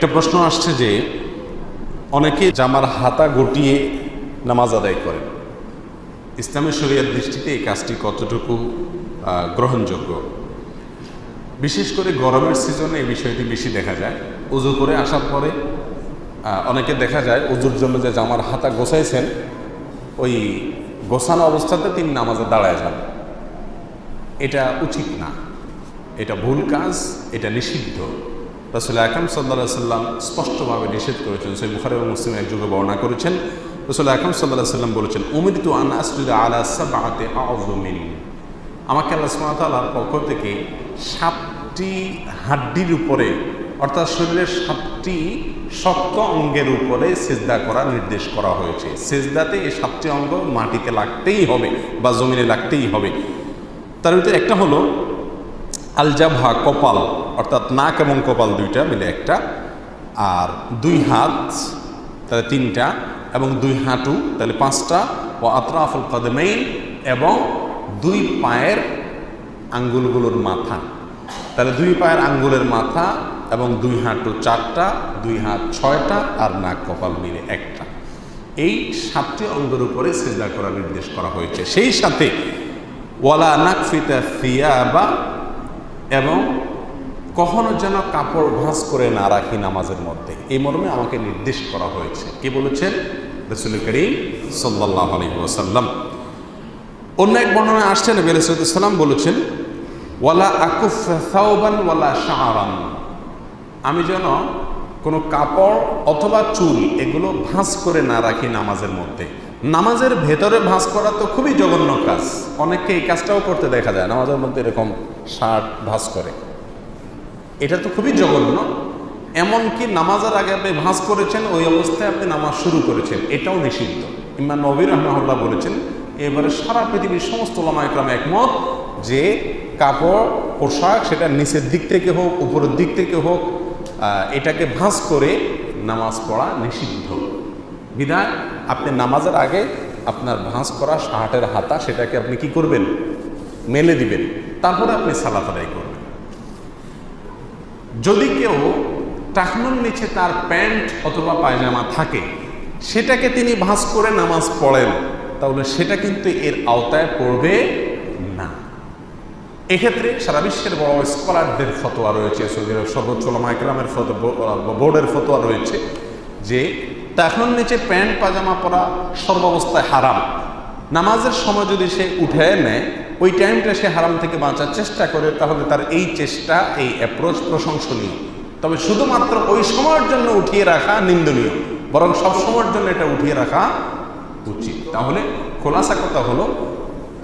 একটা প্রশ্ন আসছে যে অনেকে জামার হাতা গটিয়ে নামাজ আদায় করেন। ইসলামের শরিয়ার দৃষ্টিতে এই কাজটি কতটুকু গ্রহণযোগ্য? বিশেষ করে গরমের সিজনে এই বিষয়টি বেশি দেখা যায়। উজু করে আসার পরে অনেকে দেখা যায় উজুর জন্য যে জামার হাতা গোছাইছেন, ওই গোছানো অবস্থাতে তিনি নামাজে দাঁড়ায় যান। এটা উচিত না। এটা ভুল কাজ, এটা নিষিদ্ধ। রসুল আকরম সাল্লা সাল্লাম স্পষ্টভাবে নিষেধ করেছেন, সেই বুখারি এবং মুসলিম এক যুগে বর্ণনা করেছেন। রসুল আকরম সাল্লাহ সাল্লাম বলেছেন উমির তু আন আসজুদ আলা আজমিন আমাকে আল্লাহ সুমাতালার পক্ষ থেকে সাতটি হাড্ডির উপরে, অর্থাৎ শরীরের সাতটি শক্ত অঙ্গের উপরে সেজদা করার নির্দেশ করা হয়েছে। সেজদাতে এই সাতটি অঙ্গ মাটিতে লাগতেই হবে বা জমিনে লাগতেই হবে। তার ভিতরে একটা হলো আলজাভা কপাল। অর্থাৎ নাক এবং কপাল দুইটা মিলে একটা, আর দুই হাত, তাহলে তিনটা, এবং দুই হাঁটু, তাহলে পাঁচটা ও আতরাফুল কদমেইন, এবং দুই পায়ের আঙ্গুলগুলোর মাথা। তাহলে দুই পায়ের আঙ্গুলের মাথা এবং দুই হাঁটু চারটা, দুই হাত ছয়টা, আর নাক কপাল মিলে একটা। এই সাতটি অঙ্গের উপরে সেজদা করার নির্দেশ করা হয়েছে। সেই সাথে ওয়ালা নাকফিতা ফিয়াবা এবং কখনো যেন কাপড় ভাঁজ করে না রাখি নামাজের মধ্যে। এই মর্মে আমাকে নির্দেশ করা হয়েছে। কে বলেছেন? রসুল করিম সাল্লাহ আলী অন্য এক বর্ণনা আসছেন, নবী বলেছেন, ওয়ালা আকুফ সাউবান ওয়ালা শাহরান আমি যেন কোনো কাপড় অথবা চুল এগুলো ভাঁজ করে না রাখি নামাজের মধ্যে। নামাজের ভেতরে ভাঁজ করা তো খুবই জঘন্য কাজ। অনেককে এই কাজটাও করতে দেখা যায়। নামাজের মধ্যে এরকম শার্ট ভাঁজ করে। এটা তো খুবই জঘন্য। এমনকি নামাজের আগে আপনি ভাঁজ করেছেন, ওই অবস্থায় আপনি নামাজ শুরু করেছেন। এটাও নিষিদ্ধ। ইমান নবীর রহমাহুল্লাহ বলেছেন, এবারে সারা পৃথিবীর সমস্ত ওলামাইকরাম একমত যে কাপড়, পোশাক সেটা নিচের দিক থেকে হোক, উপরের দিক থেকে হোক এটাকে ভাঁজ করে নামাজ পড়া নিষিদ্ধ। বিধায় আপনি নামাজের আগে আপনার ভাঁজ করা শাহাটের হাতা সেটাকে আপনি কি করবেন? মেলে দিবেন। তারপরে আপনি সালাত করবেন। যদি কেউ টাকনুর নিচে তার প্যান্ট অথবা পায়জামা থাকে, সেটাকে তিনি ভাঁজ করে নামাজ পড়েন, তাহলে সেটা কিন্তু এর আওতায় পড়বে না। এক্ষেত্রে সারা বিশ্বের বড় স্কলারদের ফতোয়া রয়েছে, সৌদি আরব সর্বোচ্চ লামাইকরামের বোর্ডের ফতোয়া রয়েছে যে টাকনুর নিচে প্যান্ট পাজামা পরা সর্বাবস্থায় হারাম। নামাজের সময় যদি সে উঠে নেয় ওই টাইমটা সে হারাম থেকে বাঁচার চেষ্টা করে, তাহলে তার এই চেষ্টা, এই অ্যাপ্রোচ প্রশংসনীয়। তবে শুধুমাত্র ওই সময়ের জন্য উঠিয়ে রাখা নিন্দনীয়, বরং সব সময়ের জন্য এটা উঠিয়ে রাখা উচিত। তাহলে খোলাসা কথা হলো,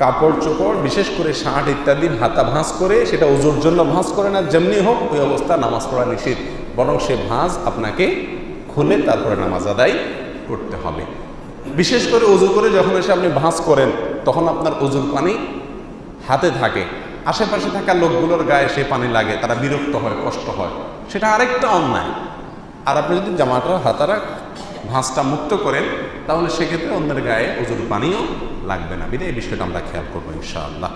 কাপড় চোপড়, বিশেষ করে শার্ট ইত্যাদির হাতা ভাঁজ করে, সেটা ওজোর জন্য ভাঁজ করে না, যেমনি হোক, ওই অবস্থা নামাজ পড়া নিষেধ। বরং সে ভাঁজ আপনাকে খুলে তারপরে নামাজ আদায় করতে হবে। বিশেষ করে উজু করে যখন এসে আপনি ভাঁজ করেন, তখন আপনার উজুর পানি হাতে থাকে, আশেপাশে থাকা লোকগুলোর গায়ে সে পানি লাগে, তারা বিরক্ত হয়, কষ্ট হয়। সেটা আরেকটা অন্যায়। আর আপনি যদি জামাটা, হাতারা, ভাঁজটা মুক্ত করেন, তাহলে সেক্ষেত্রে অন্যের গায়ে ওজুর পানিও লাগবে না। বিদে এই বিষয়টা আমরা খেয়াল করব ইনশাআল্লাহ।